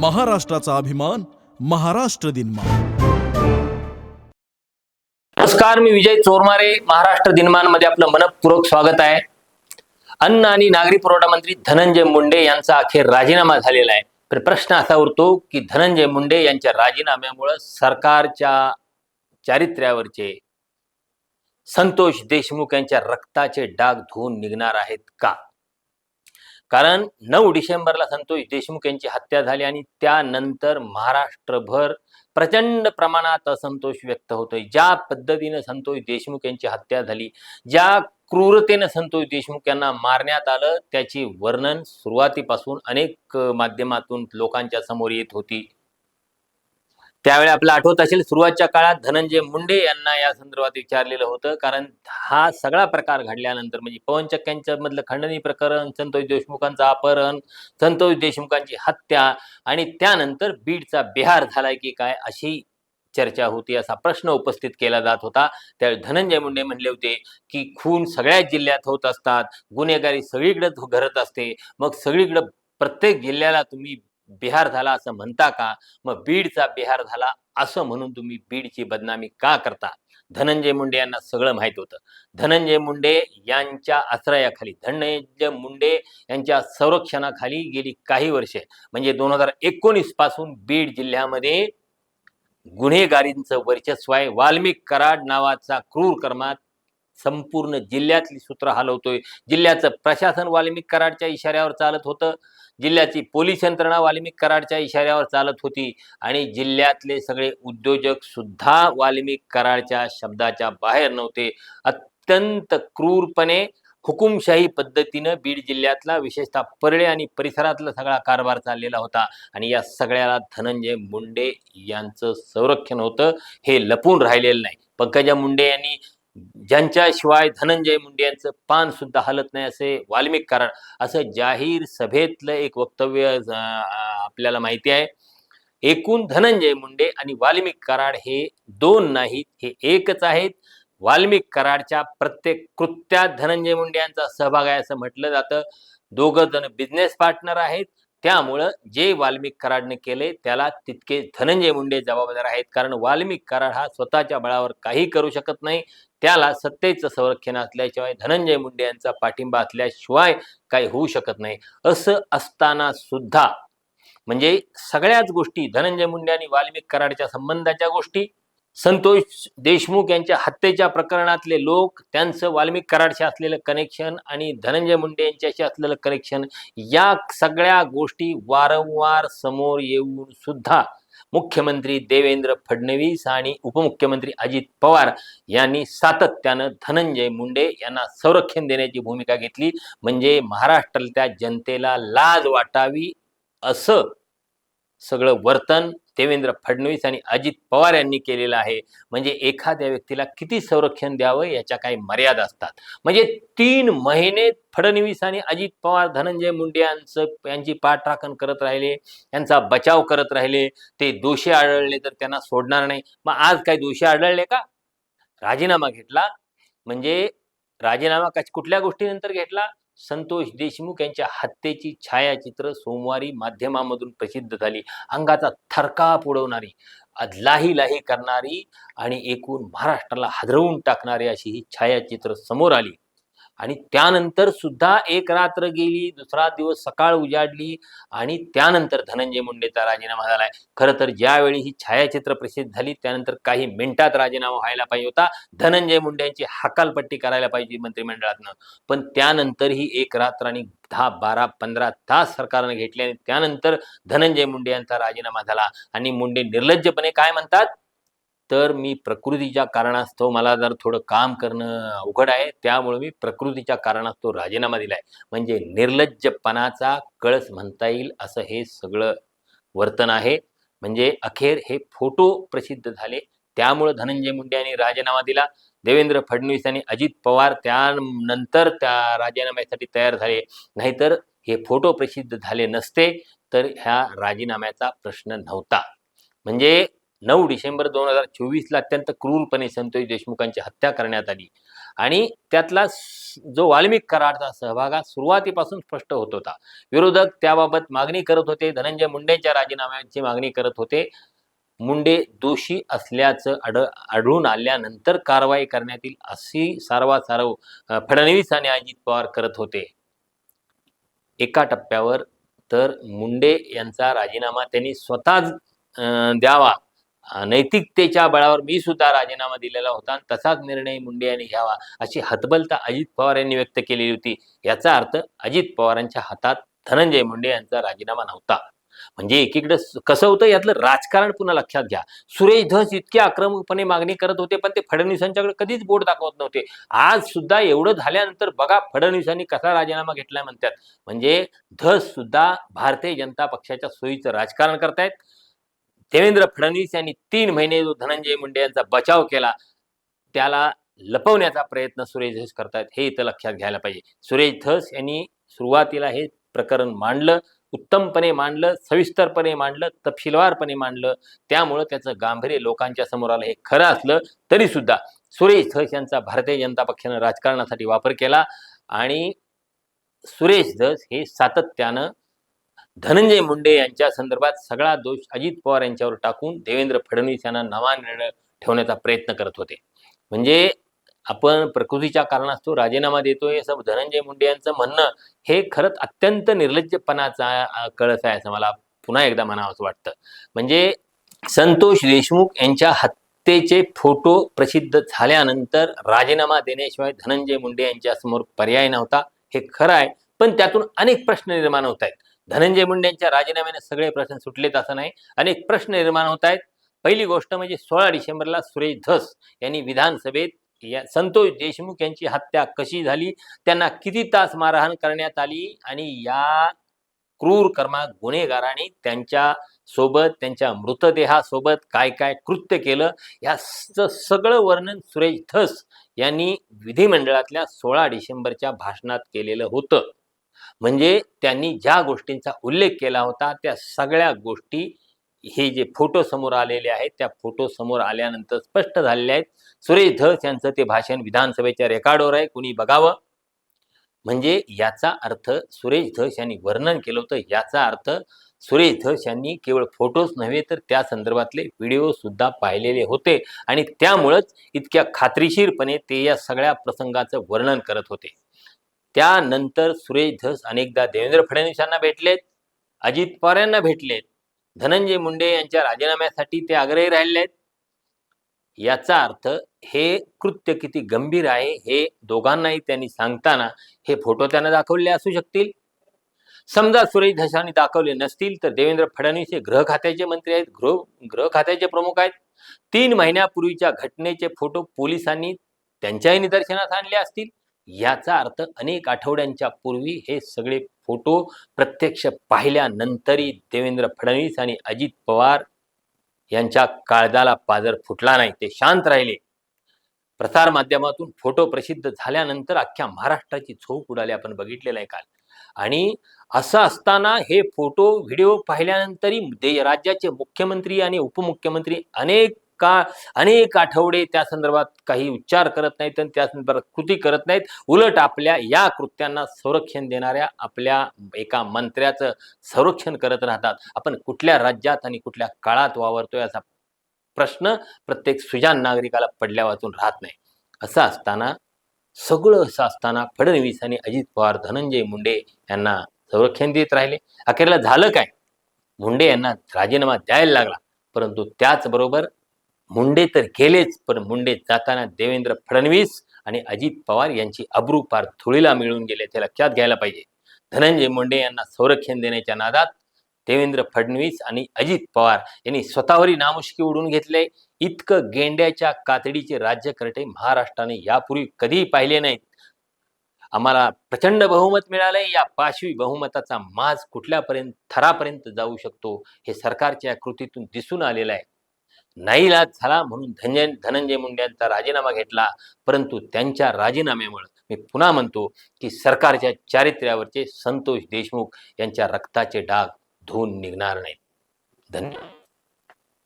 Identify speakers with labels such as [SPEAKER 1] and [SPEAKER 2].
[SPEAKER 1] महाराष्ट्राचा अभिमान महाराष्ट्र दिनमान.
[SPEAKER 2] नमस्कार मी विजय चोरमारे महाराष्ट्र दिनमानमध्ये आपलं मनपूर्वक स्वागत आहे. अन्न आणि नागरी पुरवठा मंत्री धनंजय मुंडे यांचा अखेर राजीनामा झालेला आहे. तर प्रश्न असा उरतो की धनंजय मुंडे यांच्या राजीनाम्यामुळं सरकारच्या चारित्र्यावरचे संतोष देशमुख यांच्या रक्ताचे डाग धुवून निघणार आहेत का? कारण नऊ डिसेंबरला संतोष देशमुख यांची हत्या झाली आणि त्यानंतर महाराष्ट्रभर प्रचंड प्रमाणात असंतोष व्यक्त होतोय. ज्या पद्धतीनं संतोष देशमुख यांची हत्या झाली ज्या क्रूरतेनं संतोष देशमुख यांना मारण्यात आलं त्याची वर्णन सुरुवातीपासून अनेक माध्यमातून लोकांच्या समोर येत होती. त्यावेळी आपलं आठवत असेल सुरुवातच्या काळात धनंजय मुंडे यांना या संदर्भात विचारलेलं होतं. कारण हा सगळा प्रकार घडल्यानंतर म्हणजे पवन चक्क्यांच्या मधलं खंडणी प्रकरण संतोष देशमुखांचं अपहरण संतोष देशमुखांची हत्या आणि त्यानंतर बीडचा बिहार झालाय की काय अशी चर्चा होती असा प्रश्न उपस्थित केला जात होता. त्यावेळी धनंजय मुंडे म्हणले होते की खून सगळ्याच जिल्ह्यात होत असतात गुन्हेगारी सगळीकडे घरत असते. मग सगळीकडे प्रत्येक जिल्ह्याला तुम्ही बिहार झाला असं म्हणता का? मग बीडचा बिहार झाला असं म्हणून तुम्ही बीडची बदनामी का करता? धनंजय मुंडे यांना सगळं माहीत होतं. धनंजय मुंडे यांच्या आश्रयाखाली धनंजय मुंडे यांच्या संरक्षणाखाली गेली काही वर्षे. म्हणजे दोन हजार एकोणीसपासून बीड जिल्ह्यामध्ये गुन्हेगारींचं वर्चस्व आहे. वाल्मिक कराड नावाचा क्रूर कर्मात संपूर्ण जिल्ह्यातली सूत्र हलवतोय. जिल्ह्याचं प्रशासन वाल्मिक कराडच्या इशाऱ्यावर चालत होतं. जिल्ह्याची पोलीस यंत्रणा वाल्मिक कराडच्या इशाऱ्यावर चालत होती. आणि जिल्ह्यातले सगळे उद्योजक सुद्धा वाल्मिक कराडच्या शब्दाच्या बाहेर नव्हते. अत्यंत क्रूरपणे हुकुमशाही पद्धतीनं बीड जिल्ह्यातला विशेषतः परळे आणि परिसरातला सगळा कारभार चाललेला होता. आणि या सगळ्याला धनंजय मुंडे यांचं संरक्षण होतं. हे लपून राहिलेलं नाही. पंकजा मुंडे यांनी ज्यांच्याशिवाय धनंजय मुंडे यांचं पान सुद्धा हलत नाही असे वाल्मिक कराड असं जाहीर सभेतलं एक वक्तव्य आपल्याला माहिती आहे. एकूण धनंजय मुंडे आणि वाल्मिक कराड हे दोन नाहीत हे एकच आहेत. वाल्मिक कराडच्या प्रत्येक कृत्यात धनंजय मुंडे यांचा सहभाग आहे असं म्हटलं जातं. दोघं जण बिझनेस पार्टनर आहेत. त्यामुळं जे वाल्मिक कराडने केले त्याला तितके धनंजय मुंडे जबाबदार आहेत. कारण वाल्मिक कराड हा स्वतःच्या बळावर काही करू शकत नाही. त्याला सत्तेचं संरक्षण असल्याशिवाय धनंजय मुंडे यांचा पाठिंबा असल्याशिवाय काही होऊ शकत नाही. असं असताना सुद्धा म्हणजे सगळ्याच गोष्टी धनंजय मुंडे आणि वाल्मिक कराडच्या संबंधाच्या गोष्टी संतोष देशमुख यांच्या हत्येच्या प्रकरणातले लोक त्यांचं वाल्मिक कराडशी असलेलं कनेक्शन आणि धनंजय मुंडे यांच्याशी असलेलं कनेक्शन या सगळ्या गोष्टी वारंवार समोर येऊन सुद्धा मुख्यमंत्री देवेंद्र फडणवीस आणि उपमुख्यमंत्री अजित पवार यांनी सातत्यानं धनंजय मुंडे यांना संरक्षण देण्याची भूमिका घेतली. म्हणजे महाराष्ट्रातल्या जनतेला लाज वाटावी असं सगळं वर्तन देवेंद्र फडणवीस आणि अजित पवार यांनी केलेलं आहे. म्हणजे एखाद्या व्यक्तीला किती संरक्षण द्यावं याच्या काही मर्यादा असतात. म्हणजे तीन महिने फडणवीस आणि अजित पवार धनंजय मुंडे यांचं यांची पाठराखण करत राहिले यांचा बचाव करत राहिले ते दोषी आढळले तर त्यांना सोडणार नाही. मग आज काही दोषी आढळले का? राजीनामा घेतला. म्हणजे राजीनामा कुठल्या गोष्टीनंतर घेतला? संतोष देशमुख यांच्या हत्येची छायाचित्र सोमवारी माध्यमामधून प्रसिद्ध झाली. अंगाचा थरकाप उडवणारी लाही लाही करणारी आणि एकूण महाराष्ट्राला हादरवून टाकणारी अशी ही छायाचित्र समोर आली. आणि त्यानंतर सुद्धा एक रात्र गेली दुसरा दिवस सकाळ उजाडली आणि त्यानंतर धनंजय मुंडेचा राजीनामा झालाय. खरं तर ज्यावेळी ही छायाचित्र प्रसिद्ध झाली त्यानंतर काही मिनिटात राजीनामा व्हायला पाहिजे होता. धनंजय मुंडे यांची हकालपट्टी करायला पाहिजे मंत्रिमंडळातनं. पण त्यानंतरही एक रात्र आणि दहा बारा पंधरा तास सरकारनं घेतले आणि त्यानंतर धनंजय मुंडे यांचा राजीनामा झाला. आणि मुंडे निर्लज्जपणे काय म्हणतात? तर मी प्रकृतीच्या कारणास्तव मला जर थोडं काम करणं अवघड आहे त्यामुळे मी प्रकृतीच्या कारणास्तव राजीनामा दिला आहे. म्हणजे निर्लज्जपणाचा कळस म्हणता येईल असं हे सगळं वर्तन आहे. म्हणजे अखेर हे फोटो प्रसिद्ध झाले. त्यामुळं धनंजय मुंडे यांनी राजीनामा दिला. देवेंद्र फडणवीस आणि अजित पवार त्यानंतर त्या राजीनाम्यासाठी तयार झाले. नाहीतर हे फोटो प्रसिद्ध झाले नसते तर ह्या राजीनाम्याचा प्रश्न नव्हता. म्हणजे नऊ डिसेंबर दोन हजार चोवीसला अत्यंत क्रूरपणे संतोष देशमुखांची हत्या करण्यात आली. आणि त्यातला जो वाल्मिक कराडचा सहभाग हा सुरुवातीपासून स्पष्ट होत होता. विरोधक त्याबाबत मागणी करत होते. धनंजय मुंडेंच्या राजीनाम्याची मागणी करत होते. मुंडे दोषी असल्याचं आढ आढळून आल्यानंतर कारवाई करण्यात येईल अशी सारवासारव फडणवीस आणि अजित पवार करत होते. एका टप्प्यावर तर मुंडे यांचा राजीनामा त्यांनी स्वतःच द्यावा. नैतिकतेच्या बळावर मी सुद्धा राजीनामा दिलेला होता आणि तसाच निर्णय मुंडे यांनी घ्यावा अशी हतबलता अजित पवार यांनी व्यक्त केलेली होती. याचा अर्थ अजित पवारांच्या हातात धनंजय मुंडे यांचा राजीनामा नव्हता. म्हणजे एकीकडे कसं होतं यातलं राजकारण पुन्हा लक्षात घ्या. सुरेश धस इतके आक्रमकपणे मागणी करत होते पण ते फडणवीसांच्याकडे कधीच बोट दाखवत नव्हते. आज सुद्धा एवढं झाल्यानंतर बघा फडणवीसांनी कसा राजीनामा घेतलाय म्हणतात. म्हणजे धस सुद्धा भारतीय जनता पक्षाच्या सोयीचं राजकारण करतायत. देवेंद्र फडणवीस यांनी तीन महिने जो धनंजय मुंडे यांचा बचाव केला त्याला लपवण्याचा प्रयत्न सुरेश धस करतायत हे इथं लक्षात घ्यायला पाहिजे. सुरेश धस यांनी सुरुवातीला हे प्रकरण मांडलं उत्तमपणे मांडलं सविस्तरपणे मांडलं तपशीलवारपणे मांडलं. त्यामुळं त्याचं गांभीर्य लोकांच्या समोर आलं हे खरं असलं तरी सुद्धा सुरेश धस यांचा भारतीय जनता पक्षानं राजकारणासाठी वापर केला आणि सुरेश धस हे सातत्यानं धनंजय मुंडे यांच्या संदर्भात सगळा दोष अजित पवार यांच्यावर टाकून देवेंद्र फडणवीस यांना नवा निर्णय ठेवण्याचा प्रयत्न करत होते. म्हणजे आपण प्रकृतीच्या कारणास्तव राजीनामा देतोय असं धनंजय मुंडे यांचं म्हणणं हे खरंच अत्यंत निर्लज्जपणाचा कळस आहे असं मला पुन्हा एकदा म्हणावंसं वाटतं. म्हणजे संतोष देशमुख यांच्या हत्येचे फोटो प्रसिद्ध झाल्यानंतर राजीनामा देण्याशिवाय धनंजय मुंडे यांच्या समोर पर्याय नव्हता. हे खरं आहे. पण त्यातून अनेक प्रश्न निर्माण होत आहेत. धनंजय मुंडेंच्या राजीनाम्याने सगळे प्रश्न सुटलेत असं नाही. अनेक प्रश्न निर्माण होत आहेत. पहिली गोष्ट म्हणजे सोळा डिसेंबरला सुरेश धस यांनी विधानसभेत या संतोष देशमुख यांची हत्या कशी झाली? त्यांना किती तास मारहाण करण्यात आली? आणि या क्रूर कर्मा गुन्हेगारांनी त्यांच्यासोबत त्यांच्या मृतदेहासोबत काय काय कृत्य केलं? ह्याचं सगळं वर्णन सुरेश धस यांनी विधिमंडळातल्या सोळा डिसेंबरच्या भाषणात केलेलं होतं. म्हणजे त्यांनी ज्या गोष्टींचा उल्लेख केला होता त्या सगळ्या गोष्टी हे जे फोटो समोर आलेले आहेत त्या फोटो समोर आल्यानंतर स्पष्ट झालेले आहेत. सुरेश धस यांचं ते भाषण विधानसभेच्या रेकॉर्डवर आहे कुणी बघावं? म्हणजे याचा अर्थ सुरेश धस यांनी वर्णन केलं होतं. याचा अर्थ सुरेश धस यांनी केवळ फोटोच नव्हे तर त्या संदर्भातले व्हिडिओ सुद्धा पाहिलेले होते. आणि त्यामुळंच इतक्या खात्रीशीरपणे ते या सगळ्या प्रसंगाचं वर्णन करत होते. त्यानंतर सुरेश धस अनेकदा देवेंद्र फडणवीस यांना भेटलेत अजित पवार यांना भेटलेत धनंजय मुंडे यांच्या राजीनाम्यासाठी ते आग्रही राहिले आहेत याचा अर्थ हे कृत्य किती गंभीर आहे हे दोघांनाही त्यांनी सांगताना हे फोटो त्यांना दाखवले असू शकतील. समजा सुरेश धसांनी दाखवले नसतील तर देवेंद्र फडणवीस हे गृह खात्याचे मंत्री आहेत गृह गृह खात्याचे प्रमुख आहेत. तीन महिन्यापूर्वीच्या घटनेचे फोटो पोलिसांनी त्यांच्याही निदर्शनास आणले असतील. याचा अर्थ अनेक आठवड्यांच्या पूर्वी हे सगळे फोटो प्रत्यक्ष पाहिल्यानंतरही देवेंद्र फडणवीस आणि अजित पवार यांच्या काळजाला पाजर फुटला नाही. ते शांत राहिले. प्रसार माध्यमातून फोटो प्रसिद्ध झाल्यानंतर अख्ख्या महाराष्ट्राची झोप उडाली. आपण बघितलेलं आहे काल. आणि असं असताना हे फोटो व्हिडिओ पाहिल्यानंतरही दे राज्याचे मुख्यमंत्री आणि उपमुख्यमंत्री अनेक का अनेक आठवडे त्या संदर्भात काही उच्चार करत नाहीत आणि त्या संदर्भात कृती करत नाहीत. उलट आपल्या या कृत्यांना संरक्षण देणाऱ्या आपल्या एका मंत्र्याचं संरक्षण करत राहतात. आपण कुठल्या राज्यात आणि कुठल्या काळात वावरतोय असा प्रश्न प्रत्येक सुजान नागरिकाला पडल्या वाचून राहत नाही. असं असताना सगळं असं असताना फडणवीस आणि अजित पवार धनंजय मुंडे यांना संरक्षण देत राहिले. अखेरला झालं काय? मुंडे यांना राजीनामा द्यायला लागला. परंतु त्याचबरोबर मुंडे तर गेलेच पण मुंडे जाताना देवेंद्र फडणवीस आणि अजित पवार यांची अब्रू पार धुळीला मिळून गेले ते लक्षात घ्यायला पाहिजे. धनंजय मुंडे यांना संरक्षण देण्याच्या नादात देवेंद्र फडणवीस आणि अजित पवार यांनी स्वतःवरही नामुष्की उडून घेतले. इतकं गेंड्याच्या कातडीचे राज्यकर्ते महाराष्ट्राने यापूर्वी कधीही पाहिले नाहीत. आम्हाला प्रचंड बहुमत मिळालंय या पाशवी बहुमताचा माज कुठल्यापर्यंत थरापर्यंत जाऊ शकतो हे सरकारच्या कृतीतून दिसून आलेलं आहे. नाईलाज झाला म्हणून धनंजय धनंजय मुंडे यांचा राजीनामा घेतला. परंतु त्यांच्या राजीनाम्यामुळे मी पुन्हा म्हणतो की सरकारच्या चारित्र्यावरचे संतोष देशमुख यांच्या रक्ताचे डाग धुवून निघणार नाहीत. धन्यवाद